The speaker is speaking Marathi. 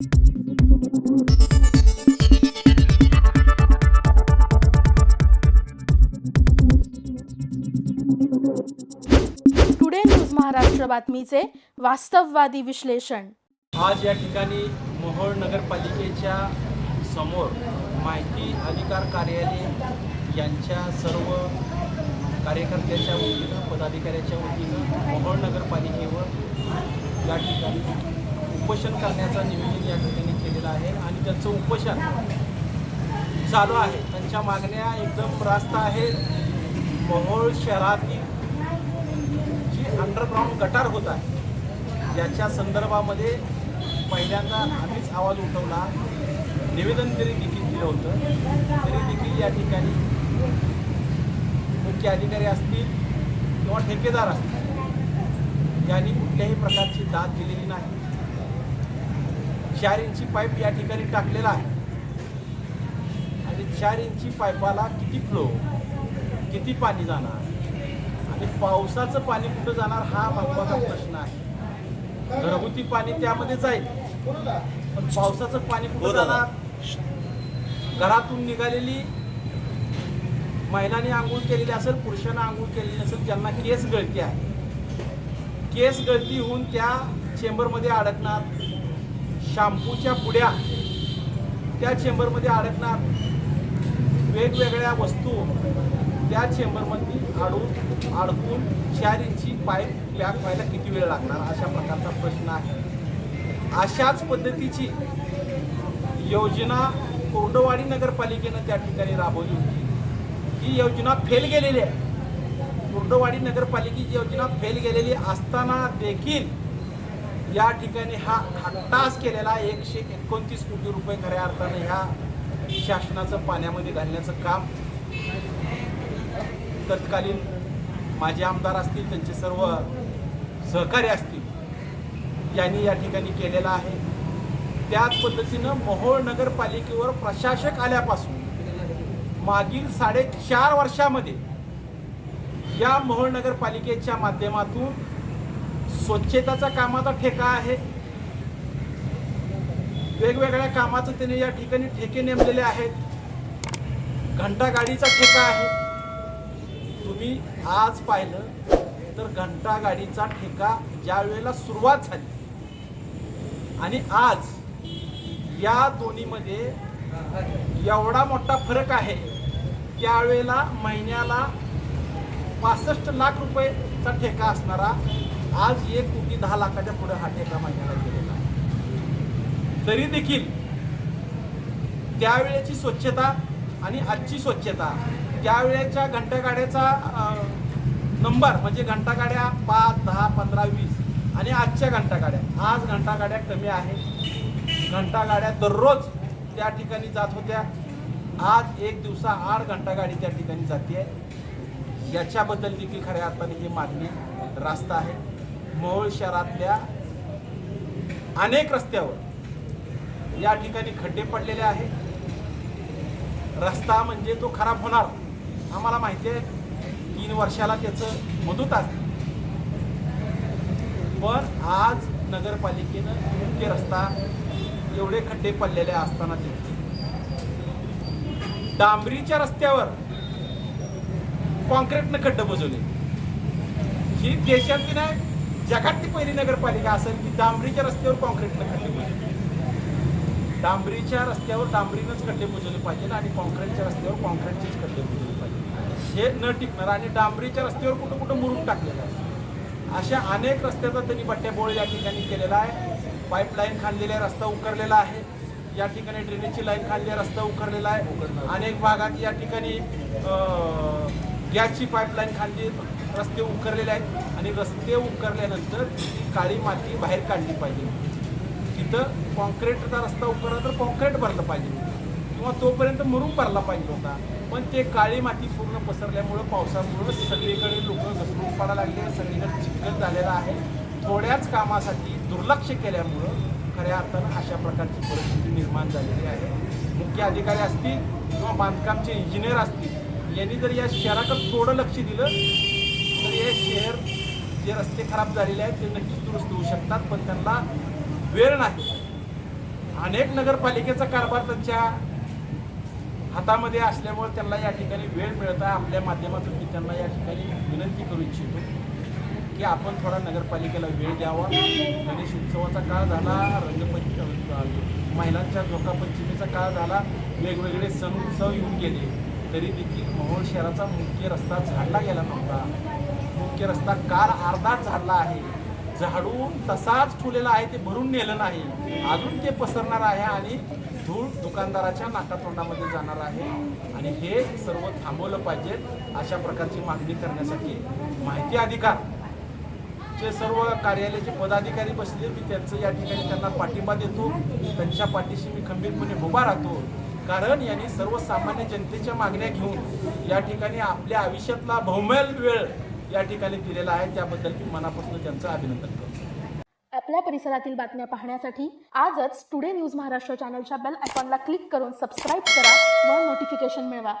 टुडे न्यूज महाराष्ट्र बातमीचे वास्तववादी विश्लेषण आज या ठिकाणी मोहोळ नगरपालिकेच्या समोर माहिती अधिकार कार्यालय यांच्या सर्व कार्यकर्त्याच्या वतीनं पदाधिकाऱ्याच्या वतीनं मोहोळ नगरपालिकेवर या ठिकाणी उपोषण करण्याचा नियोजन या ठिकाणी केलेलं आहे आणि त्यांचं उपोषण चालू आहे. त्यांच्या मागण्या एकदम रास्त आहेत. मोहोळ शहरातील जी अंडरग्राऊंड गटार होत आहे याच्या संदर्भामध्ये पहिल्यांदा आम्हीच आवाज उठवला. निवेदन तरी देखील दिलं होतं. तरी देखील या ठिकाणी मुख्य अधिकारी असतील किंवा ठेकेदार असतील यांनी कुठल्याही प्रकारची दाद दिलेली नाही. चार इंची पाईप या ठिकाणी टाकलेला आहे. आणि चार इंची पाईपाला किती फ्लो किती पाणी जाणार? आणि पावसाचं पाणी कुठं जाणार हा महत्त्वाचा प्रश्न आहे. घरगुती पाणी त्यामध्ये जाईल. पण पावसाचं पाणी कुठं जाणार? घरातून निघालेली महिलांनी आंघोळ केलेली असेल पुरुषांना आंघोळ केलेली असेल ज्यांना केस गळती आहे. केस गळती होऊन त्या चेंबरमध्ये अडकणार. शॅम्पूच्या पुड्या त्या चेंबरमध्ये अडकणार. वेगवेगळ्या वस्तू त्या चेंबरमध्ये अडून अडकून चार इंची पाईप पॅक व्हायला किती वेळ लागणार? अशा प्रकारचा प्रश्न आहे. अशाच पद्धतीची योजना कोरडवाडी नगरपालिकेनं त्या ठिकाणी राबवली होती. ही योजना फेल गेलेली आहे. कुर्डवाडी नगरपालिकेची योजना फेल गेलेली असताना देखील या ठिकाणी हा हट्टास केलेला एकशे एकोणतीस कोटी रुपये खऱ्या अर्थाने ह्या शासनाचं पाण्यामध्ये घालण्याचं काम तत्कालीन माझे आमदार असतील त्यांचे सर्व सहकारी असतील यांनी या ठिकाणी केलेला आहे. त्याच पद्धतीनं मोहोळ नगरपालिकेवर प्रशासक आल्यापासून मागील साडेचार वर्षामध्ये या मोहोळ नगरपालिकेच्या माध्यमातून स्वच्छतेचा कामाचा ठेका आहे. वेगवेगळ्या कामाचं त्याने या ठिकाणी ठेके नेमलेले आहेत. घंटा गाडीचा ठेका आहे. तुम्ही आज पाहिलं तर घंटा गाडीचा ठेका ज्या वेळेला सुरुवात झाली आणि आज या दोन्हीमध्ये एवढा मोठा फरक आहे त्यावेळेला महिन्याला पासष्ट लाख रुपयेचा ठेका असणारा आज एक कोटी दहा लाखाच्या पुढे हा ठेका महिन्याला गेलेला तरी देखील त्यावेळेची स्वच्छता आणि आजची स्वच्छता त्यावेळेच्या घंटागाड्याचा नंबर म्हणजे घंटागाड्या पाच दहा पंधरा वीस आणि आजच्या घंटागाड्या. आज घंटागाड्या कमी आहे घंटागाड्या दररोज त्या ठिकाणी जात होत्या. आज एक दिवसा आठ घंटागाडी त्या ठिकाणी जाते. याच्याबद्दल देखील खऱ्या अर्थाने ही मागणी रास्त आहे. मोहोळ शहरातल्या अनेक रस्त्यावर या ठिकाणी खड्डे पडलेले आहेत. रस्ता म्हणजे तो खराब होणार. आम्हाला माहिती आहे तीन वर्षाला त्याचं मदत असते. पण आज नगरपालिकेनं मुख्य रस्ता एवढे खड्डे पडलेले असताना ते डांबरीच्या रस्त्यावर कॉन्क्रीटनं खड्डे बुजवले. ही देशातली नाही? जगातली पहिली नगरपालिका असेल की डांबरीच्या रस्त्यावर कॉन्क्रीटनं खड्डे बुजवले डांबरीच्या रस्त्यावर डांबरीनंच खड्डे बुजवले पाहिजे आणि कॉन्क्रीटच्या रस्त्यावर कॉन्क्रीटचेच खड्डे बुजवले पाहिजे हे न टिकणार आणि डांबरीच्या रस्त्यावर कुठं कुठं मुरून टाकलेलं आहे. अशा अनेक रस्त्याचा त्यांनी बट्ट्याबोळ या ठिकाणी केलेला आहे. पाईपलाईन आहे रस्ता उकरलेला आहे. या ठिकाणी ड्रेनेजची लाईन खाल्ली आहे, रस्ता उकरलेला आहे. अनेक भागात या ठिकाणी गॅसची पाईपलाईन खाली रस्ते उकरलेले आहेत आणि रस्ते उकरल्यानंतर ती काळी माती बाहेर काढली पाहिजे. तिथं कॉन्क्रीटचा रस्ता उकरला तर कॉन्क्रीट भरलं पाहिजे. किंवा तोपर्यंत मरून भरला पाहिजे होता. पण ते काळी माती पूर्ण पसरल्यामुळं पावसामुळं सगळीकडे लोक घसरून पडायला लागले. सगळीकडे चिखल झालेला आहे. थोड्याच कामासाठी दुर्लक्ष केल्यामुळं खऱ्या अर्थानं अशा प्रकारची परिस्थिती निर्माण झालेली आहे. मुख्य अधिकारी असतील किंवा बांधकामचे इंजिनियर असतील यांनी जर या शहराकडे थोडं लक्ष दिलं तर हे शहर जे रस्ते खराब झालेले आहेत ते नक्कीच दुरुस्त होऊ शकतात पण त्यांना वेळ नाही. अनेक नगरपालिकेचा कारभार त्यांच्या हातामध्ये असल्यामुळे त्यांना या ठिकाणी वेळ मिळत आहे. आपल्या माध्यमातून मी त्यांना या ठिकाणी विनंती करू इच्छितो की आपण थोडा नगरपालिकेला वेळ द्यावा. गणेश उत्सवाचा काळ झाला रंगपंच महिलांच्या झोकापंचमीचा काळ झाला. वेगवेगळे सण उत्सव येऊन गेले. तरी देखील मोहोळ शहराचा मुख्य रस्ता झाडला गेला नव्हता. मुख्य रस्ता काल अर्धाच झाडला आहे. झाडून तसाच ठेवलेला आहे ते भरून नेलं नाही. अजून ते पसरणार आहे आणि धूळ दुकानदाराच्या नाकातोंडामध्ये जाणार आहे. आणि हे सर्व थांबवलं पाहिजेत अशा प्रकारची मागणी करण्यासाठी. माहिती अधिकार. जे सर्व कार्यालयाचे पदाधिकारी बसले मी त्यांचं या ठिकाणी त्यांना पाठिंबा देतो. त्यांच्या पाठीशी मी खंबीरपणे उभा राहतो. कारण यांनी सर्वसामान्य जनतेच्या मागण्या घेऊन या ठिकाणी आपल्या आयुष्यातला भौमल वेळ या ठिकाणी दिलेला आहे. त्याबद्दल मी मनापासून त्यांचं अभिनंदन करतो. आपल्या परिसरातील बातम्या पाहण्यासाठी आजच टुडे न्यूज महाराष्ट्र चॅनलच्या बेल आयकॉनला क्लिक करून सबस्क्राईब करा व नोटिफिकेशन मिळवा.